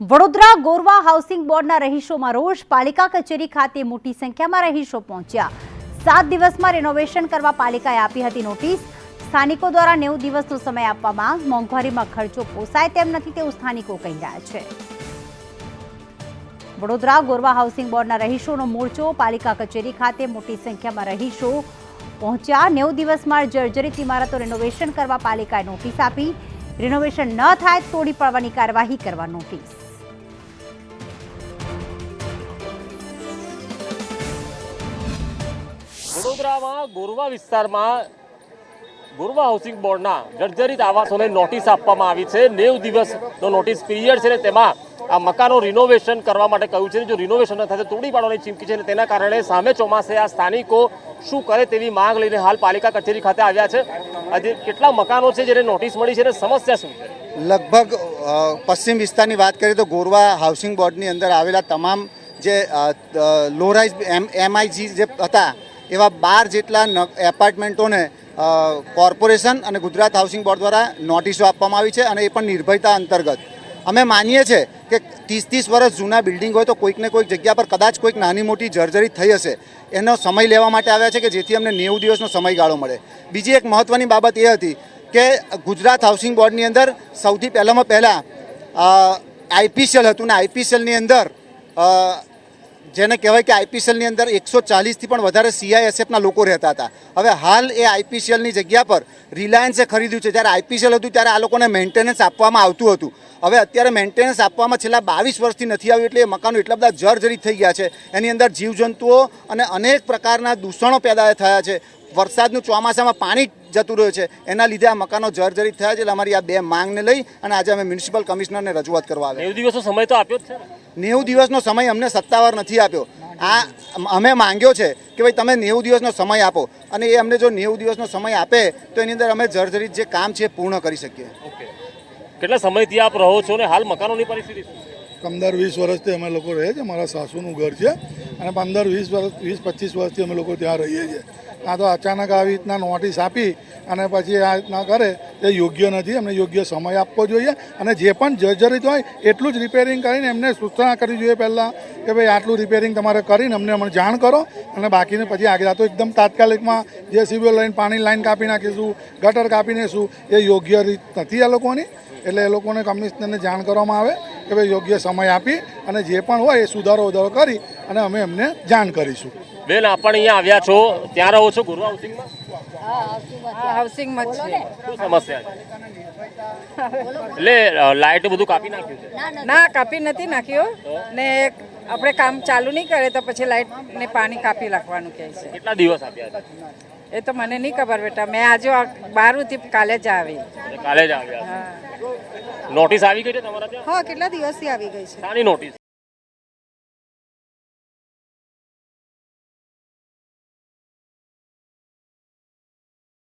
Vadodara Gorwa housing બોર્ડના રહીશોમાં રોષ, પાલિકા કચેરી ખાતે મોટી સંખ્યામાં રહીશો પહોંચ્યા. સાત દિવસમાં રેનોવેશન કરવા પાલિકાએ આપી હતી નોટિસ સ્થાનિકો દ્વારા નેવું દિવસનો સમય આપવા માંગ મોંઘવારીમાં ખર્ચો પોસાય તેમ નથી તેવું સ્થાનિકો કહી રહ્યા છે. વડોદરા ગોરવા હાઉસિંગ બોર્ડના રહીશોનો મોરચો પાલિકા કચેરી ખાતે મોટી સંખ્યામાં રહીશો પહોંચ્યા. નેવું દિવસમાં જર્જરિત ઇમારતો રિનોવેશન કરવા પાલિકાએ નોટિસ આપી. રિનોવેશન ન થાય તોડી પાડવાની કાર્યવાહી કરવા નોટિસ વડોદરામાં ગોરવા વિસ્તારમાં ગોરવા હાઉસિંગ બોર્ડના જર્જરિત આવાસોને નોટિસ આપવામાં આવી છે. નેવ દિવસનો નોટિસ પીરિયડ છે ને તેમાં આ મકાનો રિનોવેશન કરવા માટે કહ્યું છે જો રિનોવેશન ન થાય તોડી પાડવાની ચીમકી છે ને તેના કારણે સામે ચોમાસે આ સ્થાનિકો શું કરે તેવી માંગ લઈને હાલ પાલિકા કચેરી ખાતે આવ્યા છે. આજે કેટલા મકાનો છે જેને નોટિસ મળી છે અને સમસ્યા શું લગભગ પશ્ચિમ વિસ્તારની વાત કરીએ તો ગોરવા હાઉસિંગ બોર્ડની અંદર આવેલા તમામ જે લોરાઇઝ એમ, એમઆઈજી જે હતા એવા બાર જેટલા એપાર્ટમેન્ટોને કોર્પોરેશન અને ગુજરાત હાઉસિંગ બોર્ડ દ્વારા નોટિસો આપવામાં આવી છે અને એ પણ નિર્ભયતા અંતર્ગત. અમે માનીએ છીએ કે ત્રીસ ત્રીસ વર્ષ જૂના બિલ્ડિંગ હોય તો કોઈકને કોઈક જગ્યા પર કદાચ કોઈક નાની મોટી જર્જરી થઈ હશે. એનો સમય લેવા માટે આવ્યા છે કે જેથી અમને નેવું દિવસનો સમયગાળો મળે. બીજી એક મહત્ત્વની બાબત એ હતી કે ગુજરાત હાઉસિંગ બોર્ડની અંદર સૌથી પહેલામાં પહેલાં આઈપીસીએલ હતું ને આઈપીસીએલની અંદર જેને કહેવાય કે આઈપીસીએલની અંદર એકસો ચાલીસથી પણ વધારે સીઆઈએસએફના લોકો રહેતા હતા. હવે હાલ એ આઈપીસીએલની જગ્યા પર રિલાયન્સે ખરીદ્યું છે. જ્યારે આઈપીસીએલ હતું ત્યારે આ લોકોને મેન્ટેનન્સ આપવામાં આવતું હતું. હવે અત્યારે મેન્ટેનન્સ આપવામાં છેલ્લા બાવીસ વર્ષથી નથી આવ્યું એટલે એ મકાનો એટલા બધા જર્જરિત થઈ ગયા છે. એની અંદર જીવજંતુઓ અને અનેક પ્રકારના દૂષણો પેદા થયા છે. વરસાદનું ચોમાસામાં પાણી જતું રહ્યું છે. એના લીધે આ મકાનો જર્જરિત થયા છે. એટલે અમારી આ બે માંગને લઈ અને આજે અમે મ્યુનિસિપલ કમિશનરને રજૂઆત કરવા આવ્યા. દિવસો સમય તો આપ્યો છે નેવું દિવસનો સમય અમને સત્તાવાર નથી આપ્યો. આ અમે માંગ્યો છે કે ભાઈ તમે નેવું દિવસનો સમય આપો. અને એ અમને જો નેવું દિવસનો સમય આપે તો એની અંદર અમે જર્જરિત જે કામ છે પૂર્ણ કરી શકીએ. કેટલા સમયથી આપ રહો છો ને? હાલ મકાનોની પરિસ્થિતિ પંદર વીસ વર્ષથી અમે લોકો રહીએ છીએ મારા સાસુનું ઘર છે. અને પંદર, વીસ વર્ષ વીસ, પચીસ વર્ષથી અમે લોકો ત્યાં રહીએ છીએ. આ તો અચાનક આવી રીતના નોટિસ આપી અને પછી આ રીતના કરે તે યોગ્ય નથી. અમને યોગ્ય સમય આપવો જોઈએ અને જે પણ જર્જરિત હોય એટલું જ રિપેરિંગ કરીને એમને સૂચના કરવી જોઈએ પહેલાં કે ભાઈ આટલું રિપેરિંગ તમારે કરીને અમને અમને જાણ કરો અને બાકીને પછી આગળ. તો એકદમ તાત્કાલિકમાં જે સિવિલ લાઈન પાણી લાઈન કાપી નાખીશું ગટર કાપી નાખીશું, એ યોગ્ય રીત નથી આ લોકોની. એટલે એ લોકોને કમિશનરને જાણ કરવામાં આવે. કે ભાઈ યોગ્ય સમય આપી અને જે પણ હોય એ સુધારો વધારો કરી અને અમે એમને જાણ કરીશું. બેન આપણ પણ અહીંયા આવ્યા છો. ત્યાં રહો છો ગુરુ હાઉસિંગમાં? હા હાઉસિંગમાં છે શું સમસ્યા એટલે લાઇટ બધું કાપી નાખ્યું છે? ના કાપી નથી નાખ્યો. ને આપણે કામ ચાલુ નહીં કરે તો પછી લાઈટ ને પાણી કાપી નાખવાનું કહે છે. કેટલા દિવસ આપ્યા છે? એ તો મને નહીં ખબર બેટા. મેં આજે બારુથી કાલે જ આવી. કાલે જ આવ્યા નોટિસ આવી ગઈ છે તમારા ત્યાં? હા કેટલા દિવસથી આવી ગઈ છે? નોટિસ